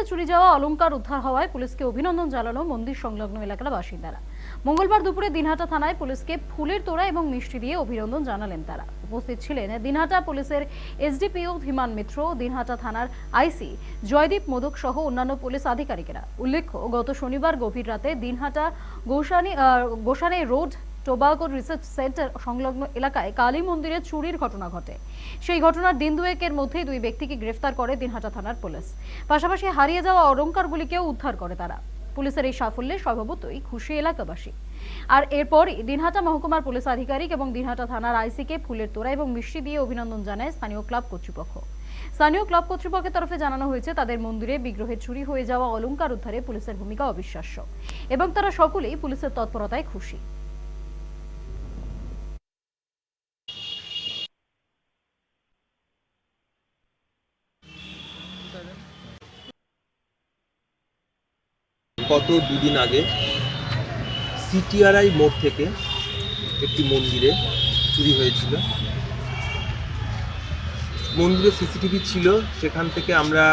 মন্দিরে চুরি যাওয়া অলংকার উদ্ধার হওয়ায় পুলিশকে অভিনন্দন জানালো মন্দির সংলগ্ন এলাকার বাসিন্দারা। মঙ্গলবার দুপুরে দিনহাটা থানায় পুলিশকে ফুলের তোড়া এবং মিষ্টি দিয়ে অভিনন্দন জানালেন তারা। উপস্থিত ছিলেন দিনহাটা পুলিশের এসডিপিও ধীমান মিত্র দিনহাটা থানার আইসি জয়দীপ মোদক সহ অন্যান্য পুলিশ আধিকারিকেরা। উল্লেখ্য, গত শনিবার গভীর রাতে Dinhata Gosani Gosani road tobacco research centre সংলগ্ন এলাকায় কালী মন্দিরে চুরির ঘটনা ঘটে। সেই ঘটনার দিন দুয়েকের মধ্যেই দুই ব্যক্তিকে গ্রেফতার করে দিনহাটা থানার পুলিশ। পাশাপাশি হারিয়ে যাওয়া অলংকারগুলিকেও উদ্ধার করে তারা। পুলিশের এই সাফল্যে স্বভাবতই খুশি এলাকাবাসী। আর এরপরই দিনহাটা মহকুমার পুলিশ আধিকারিক এবং দিনহাটা থানার আইসিকে ফুলের তোড়া এবং মিষ্টি দিয়ে অভিনন্দন জানায় স্থানীয় ক্লাব কর্তৃপক্ষ। স্থানীয় ক্লাব কর্তৃপক্ষের তরফে জানানো হয়েছে, তাদের মন্দিরে বিগ্রহের চুরি হয়ে যাওয়া অলংকার উদ্ধারে পুলিশের ভূমিকা অবিশ্বাস্য। এবং তারা সকলেই পুলিশের তৎপরতায় খুশি। গত দুদিন আগে সিটিআরআই মোড় থেকে একটি মন্দিরে চুরি হয়েছিল। মন্দিরে সিসিটিভি ছিল, সেখান থেকে আমরা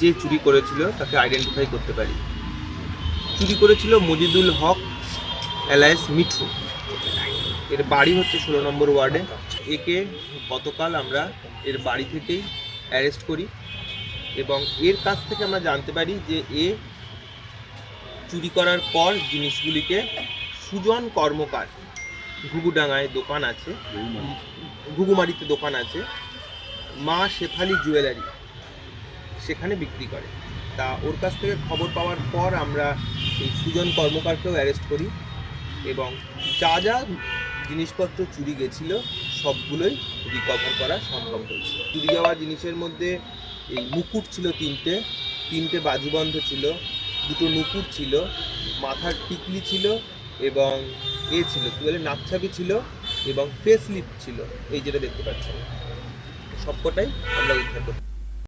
যে চুরি করেছিল তাকে আইডেন্টিফাই করতে পারি। চুরি করেছিল মজিদুল হক অ্যালায়েস মিঠু। এর বাড়ি হচ্ছে ষোলো নম্বর ওয়ার্ডে। একে গতকাল আমরা এর বাড়ি থেকেই অ্যারেস্ট করি। এবং এর কাছ থেকে আমরা জানতে পারি যে এ চুরি করার পর জিনিসগুলিকে সুজন কর্মকার ঘুঘুডাঙ্গায় দোকান আছে, ঘুঘুমারিতে দোকান আছে, মা শেফালি জুয়েলারি সেখানে বিক্রি করে। তা ওর কাছ থেকে খবর পাওয়ার পর আমরা এই সুজন কর্মকারকেও অ্যারেস্ট করি এবং যা যা জিনিসপত্র চুরি গেছিল সবগুলোই রিকভার করা সম্ভব হয়েছে। চুরি যাওয়া জিনিসের মধ্যে এই মুকুট ছিল তিনটে তিনটে বাজুবন্ধ ছিল, দুটো নুপুর ছিল, মাথার টিকলি ছিল এবং এ ছিল কী বলে নাকছাবি ছিল এবং ফেস লিফট ছিল, এই যেটা দেখতে পাচ্ছেন। সবকটাই আমরা উদ্ধার করতে